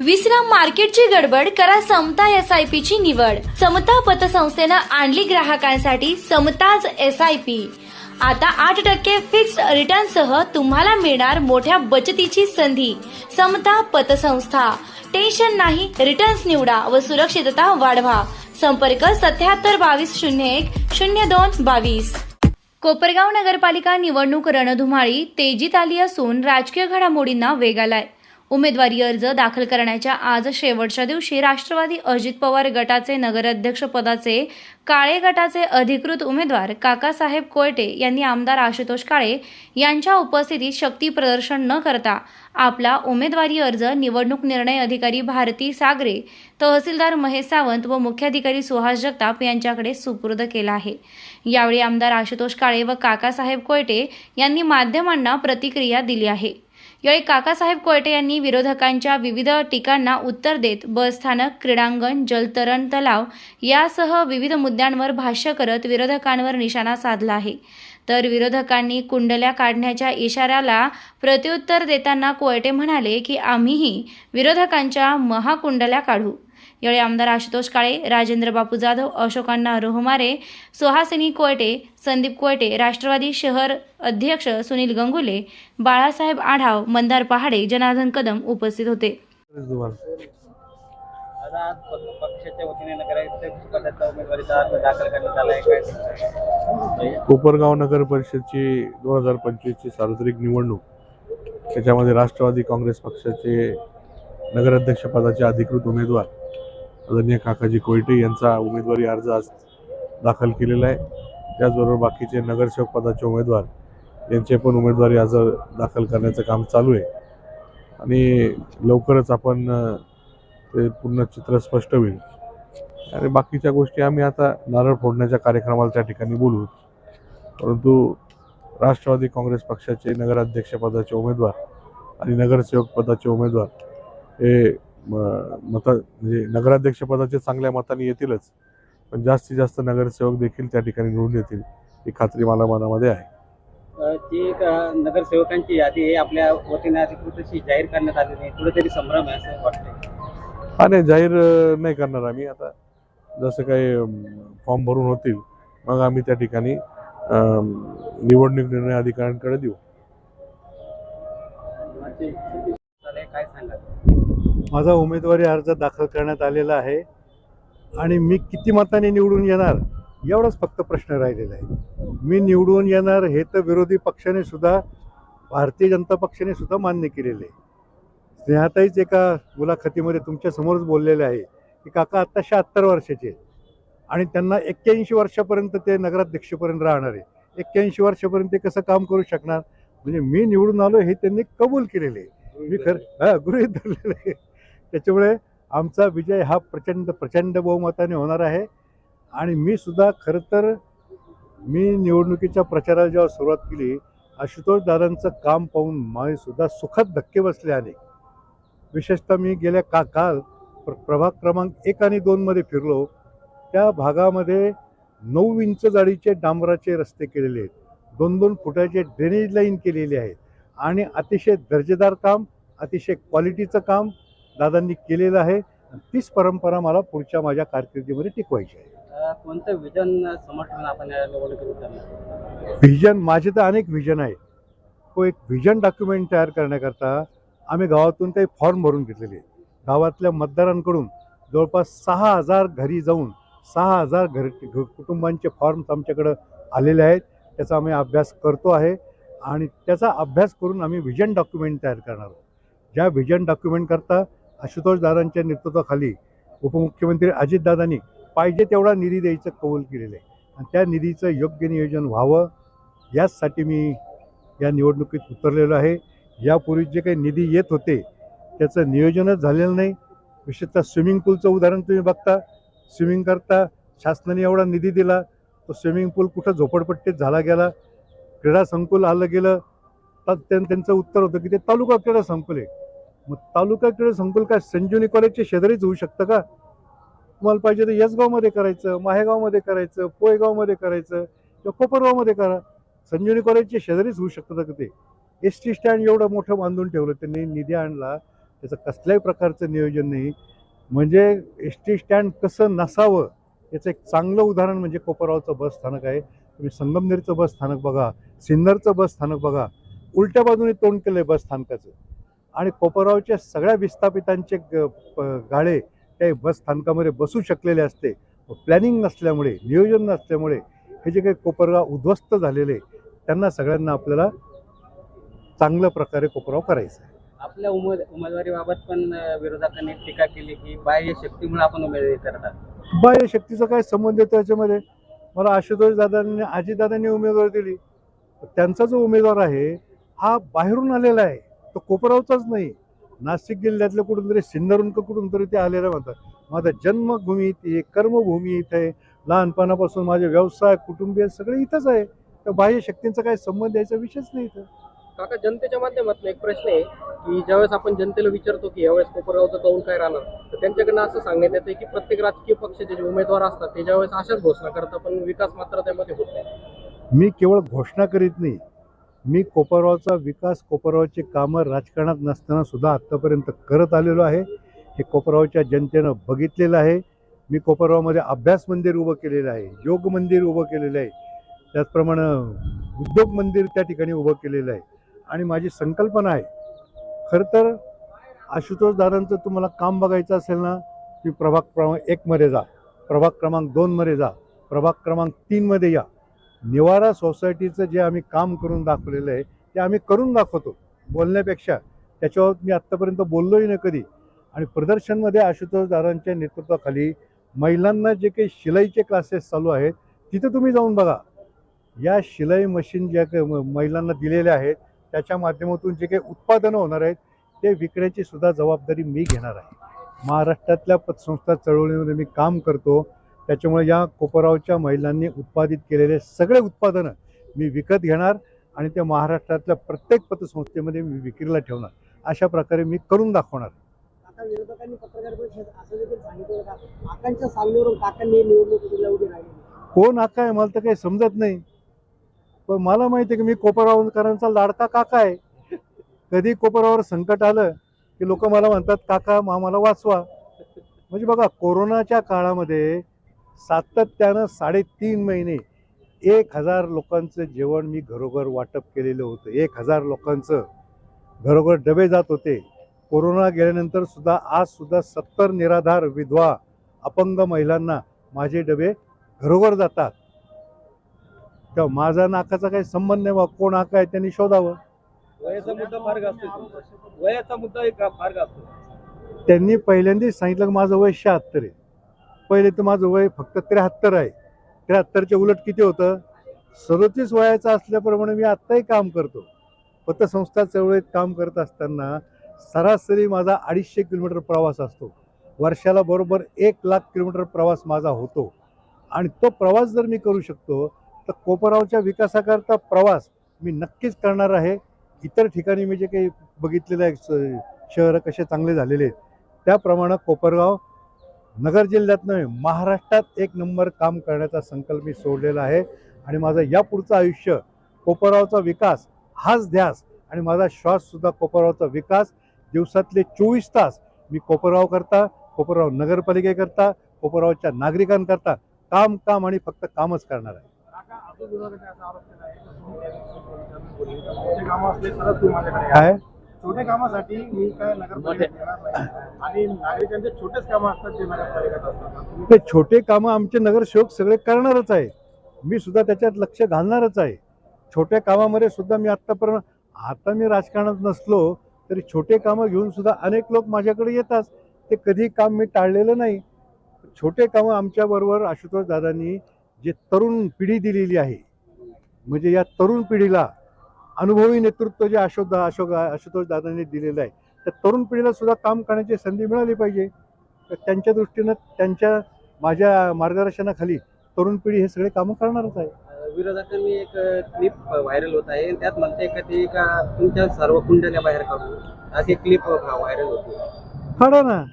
विश्राम मार्केटची गडबड करा समता एस आय पी ची निवड. समता पतसंस्थेनं आणली ग्राहकांसाठी समताज एस आय पी आता आठ टक्के फिक्स्ड रिटर्न सह तुम्हाला मिळणार मोठ्या बचतीची संधी. समता पतसंस्था. टेन्शन नाही रिटर्न्स निवडा व सुरक्षितता वाढवा. संपर्क सत्याहत्तर बावीस शून्य एक शून्य दोन बावीस. कोपरगाव नगरपालिका निवडणूक रणधुमाळी तेजीत आली असून राजकीय घडामोडींना वेग आलाय. उमेदवारी अर्ज दाखल करण्याच्या आज शेवटच्या दिवशी राष्ट्रवादी अजित पवार गटाचे नगराध्यक्ष पदाचे काळे गटाचे अधिकृत उमेदवार काकासाहेब कोयटे यांनी आमदार आशुतोष काळे यांच्या उपस्थितीत शक्ती प्रदर्शन न करता आपला उमेदवारी अर्ज निवडणूक निर्णय अधिकारी भारती सागरे तहसीलदार महेश सावंत व मुख्याधिकारी सुहास जगताप यांच्याकडे सुपूर्द केला आहे. यावेळी आमदार आशुतोष काळे व काकासाहेब कोयटे यांनी माध्यमांना प्रतिक्रिया दिली आहे. यावेळी काकासाहेब कोयटे यांनी विरोधकांच्या विविध टीकांना उत्तर देत बसस्थानक क्रीडांगण जलतरण तलाव यासह विविध मुद्द्यांवर भाष्य करत विरोधकांवर निशाणा साधला आहे. तर विरोधकांनी कुंडल्या काढण्याच्या इशाऱ्याला प्रत्युत्तर देताना कोयटे म्हणाले की आम्हीही विरोधकांच्या महाकुंडल्या काढू. यावेळी आमदार आशुतोष काळे राजेंद्र बापू जाधव अशोकांना रोहमारे सुहासिनी कोयटे संदीप कोयटे राष्ट्रवादी शहर अध्यक्ष सुनील गंगुले बाळासाहेब आढाव मंदार पहाडे जनार्दन कदम उपस्थित होते. कोपरगाव नगर परिषदची दोन हजार पंचवीसची सार्वत्रिक निवडणूक त्याच्यामध्ये राष्ट्रवादी काँग्रेस पक्षाचे नगराध्यक्षपदाचे अधिकृत उमेदवार आदरणीय काकाजी कोयटे यांचा उमेदवारी अर्ज आज दाखल केलेला आहे. त्याचबरोबर बाकीचे नगरसेवक पदाचे उमेदवार यांचे पण उमेदवारी अर्ज दाखल करण्याचं काम चालू आहे. आणि लवकरच आपण ते पूर्ण चित्र स्पष्ट होईल. आणि बाकीच्या गोष्टी आम्ही आता नारळ फोडण्याच्या कार्यक्रमाला त्या ठिकाणी बोलू. परंतु राष्ट्रवादी काँग्रेस पक्षाचे नगराध्यक्षपदाचे उमेदवार आणि नगरसेवक पदाचे उमेदवार हे मत म्हणजे नगराध्यक्ष पदाचे चांगल्या मताने येतीलच. पण जास्तीत जास्त नगरसेवक देखील त्या ठिकाणी निवडून येतील ही खात्री मला मनामध्ये आहे. जी नगरसेवकांची यादी आहे आपल्या वतीने अधिकृत अशी जाहीर करण्यात आलेली आहे कुठेतरी संभ्रम आहे असं वाटतंय. हा नाही जाहीर नाही करणार आम्ही. आता जसं काही फॉर्म भरून होतील मग आम्ही त्या ठिकाणी निवडणूक निर्णय अधिकाऱ्यांकडे देऊ. काय सांगा माझा उमेदवारी अर्ज दाखल करण्यात आलेला आहे. आणि मी किती मताने निवडून येणार एवढाच फक्त प्रश्न राहिलेला आहे. मी निवडून येणार हे तर विरोधी पक्षाने सुद्धा भारतीय जनता पक्षाने सुद्धा मान्य केलेले आहे. स्नेहाताईच एका मुलाखतीमध्ये तुमच्यासमोरच बोललेले आहे की काका आत्ता शहात्तर वर्षाचे आहेत आणि त्यांना एक्क्याऐंशी वर्षापर्यंत ते नगराध्यक्षपर्यंत राहणार आहे. एक्क्याऐंशी वर्षापर्यंत ते कसं काम करू शकणार? म्हणजे मी निवडून आलो हे त्यांनी कबूल केलेले आहे. मी खरं हा गृहित धरलेलं आहे. त्याच्यामुळे आमचा विजय हा प्रचंड प्रचंड बहुमताने होणार आहे. आणि मी सुद्धा खरं तर मी निवडणुकीच्या प्रचाराला जेव्हा सुरुवात केली आशुतोष दादांचं काम पाहून माझे सुद्धा सुखद धक्के बसले अनेक. विशेषतः मी गेल्या का काल प्र प्रभाग क्रमांक एक आणि दोनमध्ये फिरलो. त्या भागामध्ये नऊ इंच जाडीचे डांबराचे रस्ते केलेले आहेत. दोन दोन फुटाचे ड्रेनेज लाईन केलेली आहेत. आणि अतिशय दर्जेदार काम अतिशय क्वालिटीचं काम दादांनी केलेलं आहे. तीच परंपरा मला पुढच्या माझ्या कारकिर्दीमध्ये टिकवायची आहे. कोणतं विजन समर्थन आपण या निवडणुकीत करणार व्हिजन माझे तर अनेक व्हिजन आहेत. तो एक व्हिजन डॉक्युमेंट तयार करण्याकरता आम्ही गावातून काही फॉर्म भरून घेतलेले गावातल्या मतदारांकडून जवळपास सहा हजार घरी जाऊन सहा हजार घर कुटुंबांचे फॉर्म्स आमच्याकडं आलेले आहेत. त्याचा आम्ही अभ्यास करतो आहे आणि त्याचा अभ्यास करून आम्ही व्हिजन डॉक्युमेंट तयार करणार आहोत. ज्या व्हिजन डॉक्युमेंट आशुतोष दादांच्या नेतृत्वाखाली उपमुख्यमंत्री अजितदादांनी पाहिजे तेवढा निधी द्यायचं कबूल केलेलं आहे. आणि त्या निधीचं योग्य नियोजन व्हावं याचसाठी मी या निवडणुकीत उतरलेलो आहे. यापूर्वी जे काही निधी येत होते त्याचं नियोजनच झालेलं नाही. विशेषतः स्विमिंग पूलचं उदाहरण तुम्ही बघता. स्विमिंग करता शासनाने एवढा निधी दिला तो स्विमिंग पूल कुठं झोपडपट्टीत झाला गेला क्रीडा संकुल आलं गेलं तर त्यांचं उत्तर होतं की ते तालुका क्रीडा संकुल आहे. मग तालुका क्रीडा संकुल काय संजीवनी कॉलेजच्या शेजारीच होऊ शकतं का? तुम्हाला पाहिजे तर यसगावमध्ये करायचं माहेगावमध्ये करायचं पोयगावमध्ये करायचं किंवा कोपरगावमध्ये करा. संजीवनी कॉलेजच्या शेजारीच होऊ शकतं का ते? एस टी स्टँड एवढं मोठं बांधून ठेवलं त्यांनी निधी आणला. त्याचं कसल्याही प्रकारचं नियोजन नाही. म्हणजे एस टी स्टँड कसं नसावं याचं एक चांगलं उदाहरण म्हणजे कोपरावचं बस स्थानक आहे. तुम्ही संगमनेरचं बस स्थानक बघा सिन्नरचं बस स्थानक बघा. उलट्या बाजूने तोंड केलं आहे बस स्थानकाचं. आणि कोपरावच्या सगळ्या विस्थापितांचे गाळे त्या बस स्थानकामध्ये बसू शकलेले असते. प्लॅनिंग नसल्यामुळे नियोजन नसल्यामुळे हे जे काही कोपरगाव उद्ध्वस्त झालेले त्यांना सगळ्यांना आपल्याला चांगल्या प्रकारे कोपराव करायचं आहे. आपल्या उमेद उमेदवारीबाबत पण विरोधकांनी टीका केली की बाह्य शक्तीमुळे आपण उमेदवारी करतात. बाह्य शक्तीचा काय संबंध आहे त्याच्यामध्ये? मला आशुतोष दादांनी आजीदादांनी उमेदवारी दिली. त्यांचा जो उमेदवार आहे हा बाहेरून आलेला आहे. तो कोपरावचाच नाही. नाशिक जिल्ह्यातल्या कुठून तरी सिन्नरून का कुठून तरी ते आलेलं म्हणतात. माझा जन्मभूमी इथे आहे कर्मभूमी इथे आहे. लहानपणापासून माझे व्यवसाय कुटुंबीय सगळे इथंच आहे. तर बाह्य शक्तींचा काय संबंध याचा विषयच नाही इथं. काका जनतेच्या माध्यमातून एक प्रश्न आहे की ज्यावेळेस आपण जनतेला विचारतो की यावेळेस कोपरगावचं कौल काय राहणार तर त्यांच्याकडनं असं सांगण्यात येतं की प्रत्येक राजकीय पक्षाचे जे उमेदवार असतात ते ज्यावेळेस अशाच घोषणा करतात पण विकास मात्र त्यामध्ये होत नाही. मी केवळ घोषणा करीत नाही मी कोपरगावचा विकास कोपरगावची कामं राजकारणात नसताना सुद्धा आत्तापर्यंत करत आलेलो आहे. हे कोपरगावच्या जनतेनं बघितलेलं आहे. मी कोपरगावमध्ये अभ्यास मंदिर उभं केलेलं आहे योग मंदिर उभं केलेलं आहे. त्याचप्रमाणे उद्योग मंदिर त्या ठिकाणी उभं केलेलं आहे. आणि माझी संकल्पना आहे खरं तर आशुतोष दादांचं तुम्हाला काम बघायचं असेल ना की प्रभाग क्रमांक एकमध्ये जा प्रभाग क्रमांक दोनमध्ये जा प्रभाग क्रमांक तीनमध्ये या. निवारा सोसायटीचं जे आम्ही काम करून दाखवलेलं आहे ते आम्ही करून दाखवतो बोलण्यापेक्षा. त्याच्यावर मी आत्तापर्यंत बोललोही नाही कधी. आणि प्रदर्शनमध्ये आशुतोषदारांच्या नेतृत्वाखाली महिलांना जे काही शिलाईचे क्लासेस चालू आहेत तिथं तुम्ही जाऊन बघा. या शिलाई मशीन ज्या काही म- महिलांना दिलेल्या आहेत त्याच्या माध्यमातून जे काही उत्पादनं होणार आहेत ते विकण्याची सुद्धा जबाबदारी मी घेणार आहे. महाराष्ट्रातल्या पतसंस्था चळवळीमध्ये मी काम करतो. त्याच्यामुळे या कोपरावच्या महिलांनी उत्पादित केलेले सगळे उत्पादनं मी विकत घेणार आणि ते महाराष्ट्रातल्या प्रत्येक पतसंस्थेमध्ये मी विक्रीला ठेवणार. अशा प्रकारे मी करून दाखवणार. आता विरोधकांनी पत्रकार परिषद असं देखील सांगितलं का काकांच्या सामन्यावरून काकांनी निवडणुकीला उभी राहिली कोण आका आहे मला तर काही समजत नाही. पण मला माहिती आहे की मी कोपरावकरांचा लाडका काका आहे. कधी कोपरावर संकट आलं की लोक मला म्हणतात काका आम्हाला वाचवा. म्हणजे बघा कोरोनाच्या काळामध्ये सातत्यानं साडेतीन महिने एक हजार लोकांचं जेवण मी घरोघर वाटप केलेलं होतं. एक हजार लोकांचं घरोघर डबे जात होते. कोरोना गेल्यानंतर सुद्धा आज सुद्धा सत्तर निराधार विधवा अपंग महिलांना माझे डबे घरोघर जातात. तेव्हा माझा नाकाचा काही संबंध नाही बा कोण आका आहे त्यांनी शोधावं. वयाचा मुद्दा वयाचा मुद्दा एक त्यांनी पहिल्यांदाच सांगितलं की माझं वय शहात्तर आहे. पहिले तर माझं वय फक्त त्र्याहत्तर आहे. त्र्याहत्तरच्या उलट किती होतं? सदोतीस वयाचं असल्याप्रमाणे मी आत्ताही काम करतो. पतसंस्था चळवळीत काम करत असताना सरासरी माझा अडीचशे किलोमीटर प्रवास असतो. वर्षाला बरोबर एक लाख किलोमीटर प्रवास माझा होतो. आणि तो प्रवास जर मी करू शकतो तर कोपरावच्या विकासाकरता प्रवास मी नक्कीच करणार आहे. इतर ठिकाणी मी जे काही बघितलेलं आहे स- शहरं कसे चांगले झालेले आहेत त्याप्रमाणे कोपरगाव नगर जिल्ह्यात नव्हे महाराष्ट्रात एक नंबर काम करण्याचा संकल्प मी सोडलेला आहे. आणि माझं यापुढचं आयुष्य कोपरगावचा विकास हाच ध्यास आणि माझा श्वास सुद्धा कोपरगावचा विकास. दिवसातले चोवीस तास मी कोपरगाव करता कोपरगाव नगरपालिकेकरता कोपरगावच्या नागरिकांकरता काम काम आणि फक्त कामच करणार आहे. काय? छोटे कामासाठी मी काय नाही. आणि नागरिकांचे छोटेच कामं असतात जे नगरपालिकेत असतात. तुम्ही ते छोटे कामं आमचे नगरसेवक सगळे करणारच आहे मी सुद्धा त्याच्यात लक्ष घालणारच आहे. छोट्या कामामध्ये सुद्धा मी आत्तापर्यंत आता मी राजकारणात नसलो तरी छोटे कामं घेऊन सुद्धा अनेक लोक माझ्याकडे येतात. ते कधी काम मी टाळलेलं नाही. छोटे कामं आमच्याबरोबर आशुतोष दादांनी जे तरुण पिढी दिलेली आहे म्हणजे या तरुण पिढीला अनुभवी नेतृत्व जे अशोक अशोक आशुतोष दादांनी दिलेलं आहे त्या तरुण पिढीला सुद्धा काम करण्याची संधी मिळाली पाहिजे. तर त्यांच्या दृष्टीनं त्यांच्या माझ्या मार्गदर्शनाखाली तरुण पिढी हे सगळे कामं करणारच आहे. अं, विरोधकांनी एक क्लिप व्हायरल होत आहे. त्यात म्हणते का ते का तुमच्या सर्व कुंडल्या बाहेर काढू अशी क्लिप व्हायरल होती. काढा ना.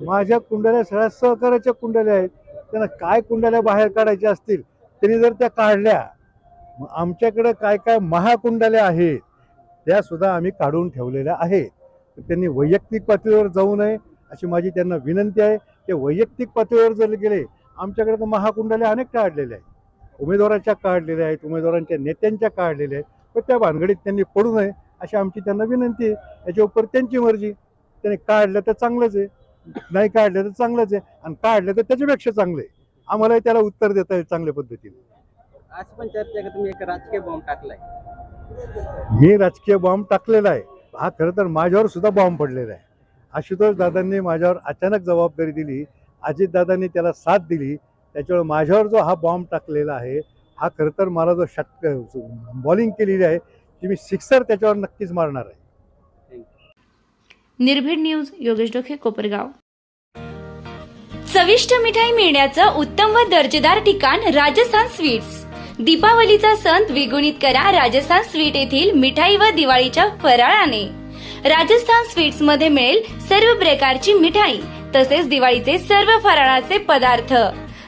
माझ्या कुंडल्या सगळ्या सहकार्याच्या कुंडल्या आहेत. त्यांना काय कुंडल्या बाहेर काढायच्या असतील त्यांनी जर त्या काढल्या मग आमच्याकडं काय काय महाकुंडाल्या आहेत त्या सुद्धा आम्ही काढून ठेवलेल्या आहेत. तर त्यांनी वैयक्तिक पातळीवर जाऊ नये अशी माझी त्यांना विनंती आहे. ते वैयक्तिक पातळीवर जर गेले आमच्याकडे तर महाकुंडाले अनेक काढलेले आहेत. उमेदवाराच्या काढलेल्या आहेत उमेदवारांच्या नेत्यांच्या काढलेल्या आहेत. पण त्या भानगडीत त्यांनी पडू नये अशी आमची त्यांना विनंती आहे. याच्या उपर त्यांची मर्जी. त्यांनी काढलं तर चांगलंच आहे. नाही काढलं तर चांगलंच आहे. आणि काढलं तर त्याच्यापेक्षा चांगलं आहे. आम्हालाही त्याला उत्तर देता येईल चांगल्या पद्धतीने. अशी पण चर्चा आहे की तुम्ही एक राजकीय बॉम्ब टाकलाय. मी राजकीय बॉम्ब टाकलेला आहे. हा खरं तर माझ्यावर सुद्धा बॉम्ब पडलेला आहे. आशुतोष दादांनी माझ्यावर अचानक जबाबदारी दिली. अजितदादांनी त्याला साथ दिली. त्याच्यामुळे माझ्यावर जो हा बॉम्ब टाकलेला आहे हा खरं तर मला जो षट बॉलिंग केलेली आहे ती मी सिक्सर त्याच्यावर नक्कीच मारणार आहे. निर्भीड न्यूज योगेश डोखे कोपरगाव. चविष्ट मिठाई मिळण्याचं उत्तम व दर्जेदार ठिकाण राजस्थान स्वीट्स. दीपावलीचा सण द्विगुणित करा राजस्थान स्वीट येथील मिठाई व दिवाळीच्या फराळाने. राजस्थान स्वीट्समध्ये मिळेल सर्व प्रकारची मिठाई तसेच दिवाळीचे सर्व फराळाचे पदार्थ.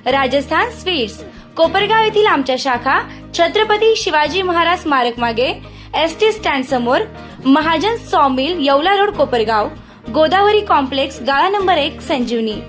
राजस्थान स्वीट्स कोपरगाव येथील आमच्या शाखा छत्रपती शिवाजी महाराज स्मारक मागे एस टी स्टँड समोर Mahajan sawmill Yeola road Kopargaon Godavari complex गाळा नंबर एक संजीवनी.